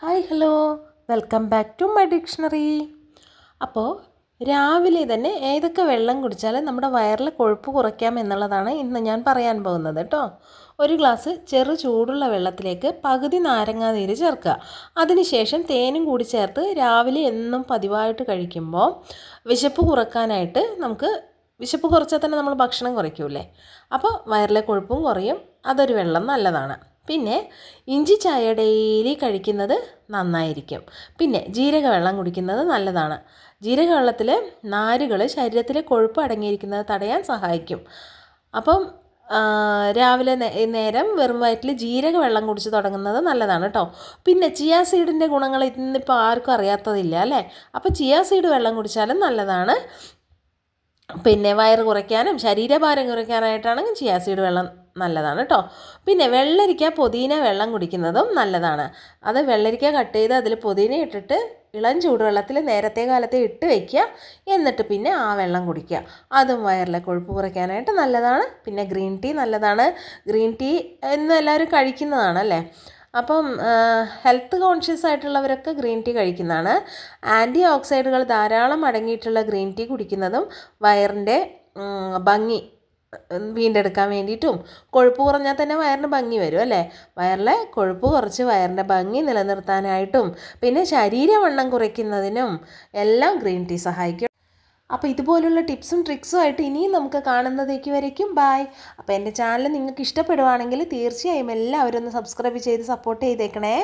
Hi hello. Welcome back to my dictionary. അപ്പോൾ രാവിലെ തന്നെ ഏതൊക്കെ വെള്ളം കുടിച്ചാൽ നമ്മുടെ വയറിലെ കൊഴുപ്പ് കുറയ്ക്കാം എന്നുള്ളതാണ് ഇന്ന് ഞാൻ പറയാൻ പോകുന്നത് കേട്ടോ. ഒരു ഗ്ലാസ് ചെറു ചൂടുള്ള വെള്ളത്തിലേക്ക് പകുതി നാരങ്ങാ നീര് ചേർക്കുക. അതിനുശേഷം തേനും കൂടി ചേർത്ത് രാവിലെ എന്നും പതിവായിട്ട് കഴിക്കുമ്പോൾ വിശപ്പ് കുറക്കാനായിട്ട് നമുക്ക് വിശപ്പ് കുറച്ചാൽ തന്നെ നമ്മൾ ഭക്ഷണം കുറയ്ക്കൂലേ അപ്പോൾ വയറിലെ കൊഴുപ്പും കുറയും. അതൊരു വെള്ളം നല്ലതാണ്. പിന്നെ ഇഞ്ചി ചായ ഡെയിലി കഴിക്കുന്നത് നന്നായിരിക്കും. പിന്നെ ജീരക വെള്ളം കുടിക്കുന്നത് നല്ലതാണ്. ജീരക വെള്ളത്തിൽ നാരുകൾ ശരീരത്തിലെ കൊഴുപ്പ് അടങ്ങിയിരിക്കുന്നത് തടയാൻ സഹായിക്കും. അപ്പം രാവിലെ നേരം വെറും വയറ്റിൽ ജീരക വെള്ളം കുടിച്ച് തുടങ്ങുന്നത് നല്ലതാണ് കേട്ടോ പിന്നെ ചിയാ സീഡിന്റെ ഗുണങ്ങൾ ഇന്നിപ്പോൾ ആർക്കും അറിയാത്തതില്ല അല്ലേ? അപ്പോൾ ചിയാ സീഡ് വെള്ളം കുടിച്ചാലും നല്ലതാണ്. പിന്നെ വയറ് കുറയ്ക്കാനും ശരീരഭാരം കുറയ്ക്കാനായിട്ടാണെങ്കിൽ ചിയാസീഡ് വെള്ളം നല്ലതാണ് കേട്ടോ പിന്നെ വെള്ളരിക്ക പുതിന വെള്ളം കുടിക്കുന്നതും നല്ലതാണ്. അത് വെള്ളരിക്ക കട്ട് ചെയ്ത് അതിൽ പുതിന ഇട്ടിട്ട് ഇളം ചൂടുവെള്ളത്തിൽ നേരത്തെ കാലത്ത് ഇട്ട് വയ്ക്കുക എന്നിട്ട് പിന്നെ ആ വെള്ളം കുടിക്കുക. അതും വയറിലെ കൊഴുപ്പ് കുറയ്ക്കാനായിട്ട് നല്ലതാണ്. പിന്നെ ഗ്രീൻ ടീ നല്ലതാണ്. ഗ്രീൻ ടീ എന്ന് എല്ലാവരും കഴിക്കുന്നതാണ് അല്ലേ? അപ്പം ഹെൽത്ത് കോൺഷ്യസ് ആയിട്ടുള്ളവരൊക്കെ ഗ്രീൻ ടീ കഴിക്കുന്നതാണ്. ആന്റി ഓക്സൈഡുകൾ ധാരാളം അടങ്ങിയിട്ടുള്ള ഗ്രീൻ ടീ കുടിക്കുന്നതും വയറിന്റെ ഭംഗി വീണ്ടെടുക്കാൻ വേണ്ടിയിട്ടും കൊഴുപ്പ് കുറഞ്ഞാൽ തന്നെ വയറിന് ഭംഗി വരും അല്ലേ? വയറിലെ കൊഴുപ്പ് കുറച്ച് വയറിന്റെ ഭംഗി നിലനിർത്താനായിട്ടും പിന്നെ ശരീരവണ്ണം കുറയ്ക്കുന്നതിനും എല്ലാം ഗ്രീൻ ടീ സഹായിക്കും. അപ്പോൾ ഇതുപോലുള്ള ടിപ്സും ട്രിക്സും ആയിട്ട് ഇനിയും നമുക്ക് കാണുന്നതേക്ക് വരയ്ക്കും. ബായ് അപ്പോൾ എന്റെ ചാനൽ നിങ്ങൾക്ക് ഇഷ്ടപ്പെടുവാണെങ്കിൽ തീർച്ചയായും എല്ലാവരും ഒന്ന് സബ്സ്ക്രൈബ് ചെയ്ത് സപ്പോർട്ട് ചെയ്തേക്കണേ.